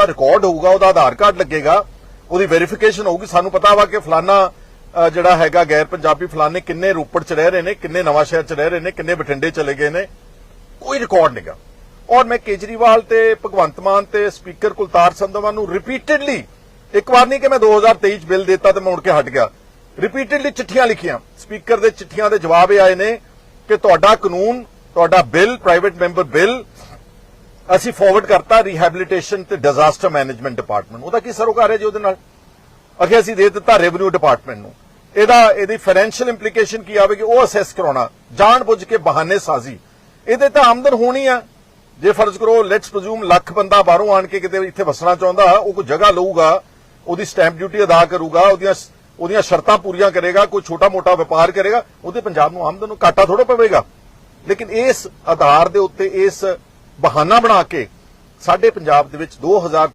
ਦਾ record ਹੋਊਗਾ, ਉਹਦਾ ਆਧਾਰ card ਲੱਗੇਗਾ, ਉਹਦੀ ਵੈਰੀਫਿਕੇਸ਼ਨ ਹੋਊਗੀ। ਸਾਨੂੰ ਪਤਾ ਵਾ ਕਿ ਫਲਾਨਾ ਜਿਹੜਾ ਹੈਗਾ ਗੈਰ ਪੰਜਾਬੀ ਫਲਾਨੇ ਕਿੰਨੇ ਰੋਪੜ ਚ ਰਹਿ ਰਹੇ ਨੇ, ਕਿੰਨੇ ਨਵਾਂ ਸ਼ਹਿਰ ਚ ਰਹਿ ਰਹੇ ਨੇ, ਕਿੰਨੇ ਬਠਿੰਡੇ ਚਲੇ ਗਏ ਨੇ, ਕੋਈ ਰਿਕਾਰਡ ਨਹੀਂਗਾ ਔਰ ਮੈਂ ਕੇਜਰੀਵਾਲ ਤੇ ਭਗਵੰਤ ਮਾਨ ਤੇ ਸਪੀਕਰ ਕੁਲਤਾਰ ਸੰਧਵਾ ਨੂੰ ਰਿਪੀਟਡਲੀ ਇੱਕ ਵਾਰ ਨਹੀਂ ਕਿ ਮੈਂ 2023 ਚ ਬਿੱਲ ਦਿੱਤਾ ਤੇ ਮੈਂ ਮੁੜ ਕੇ ਹਟ ਗਿਆ। ਰਿਪੀਟਡਲੀ ਚਿੱਠੀਆਂ ਲਿਖੀਆਂ। ਸਪੀਕਰ ਦੇ ਚਿੱਠੀਆਂ ਦੇ ਜਵਾਬ ਇਹ ਆਏ ਨੇ ਕਿ ਤੁਹਾਡਾ ਕਾਨੂੰਨ, ਤੁਹਾਡਾ ਬਿੱਲ ਪ੍ਰਾਈਵੇਟ ਮੈਂਬਰ ਬਿੱਲ ਅਸੀਂ ਫਾਰਵਰਡ ਕਰਤਾ ਰੀਹੈਬਿਲਿਟੇਸ਼ਨ ਤੇ ਡਿਜ਼ਾਸਟਰ ਮੈਨੇਜਮੈਂਟ ਡਿਪਾਰਟਮੈਂਟ ਉਹਦਾ ਕੀ ਸਰੋਕਾਰ ਹੈ ਜੀ ਉਹਦੇ ਨਾਲ? ਅਖੇ ਅਸੀਂ ਦੇ ਦਿੱਤਾ ਰੈਵਨਿਊ ਡਿਪਾਰਟਮੈਂਟ ਨੂੰ। ਇਹਦਾ, ਇਹਦੀ ਫਾਈਨੈਂਸ਼ੀਅਲ ਇੰਪਲੀਕੇਸ਼ਨ ਕੀ ਆਵੇਗੀ, ਉਹ ਅਸੈਸ ਕਰਾਉਣਾ। ਜਾਣ ਬੁੱਝ ਕੇ ਬਹਾਨੇ ਸਾਜ਼ੀ। ਇਹਦੇ ਤਾਂ ਆਮਦਨ ਹੋਣੀ ਆ। ਜੇ ਫਰਜ਼ ਕਰੋ ਲੈਟਸ ਪ੍ਰਜ਼ੂਮ ਲੱਖ ਬੰਦਾ ਬਾਹਰੋਂ ਆਣ ਕੇ ਕਿਤੇ ਇੱਥੇ ਵਸਣਾ ਚਾਹੁੰਦਾ, ਉਹ ਕੋਈ ਜਗ੍ਹਾ ਲਊਗਾ, ਉਹਦੀ ਸਟੈਂਪ ਡਿਊਟੀ ਅਦਾ ਕਰੂਗਾ, ਉਹਦੀਆਂ ਉਹਦੀਆਂ ਸ਼ਰਤਾਂ ਪੂਰੀਆਂ ਕਰੇਗਾ, ਕੋਈ ਛੋਟਾ ਮੋਟਾ ਵਪਾਰ ਕਰੇਗਾ, ਉਹਦੇ ਪੰਜਾਬ ਨੂੰ ਆਮਦਨ ਨੂੰ ਘਾਟਾ ਥੋੜਾ ਪਵੇਗਾ। ਲੇਕਿਨ ਇਸ ਆਧਾਰ ਦੇ ਉੱਤੇ, ਇਸ ਬਹਾਨਾ ਬਣਾ ਕੇ ਸਾਡੇ ਪੰਜਾਬ ਦੇ ਵਿੱਚ 2000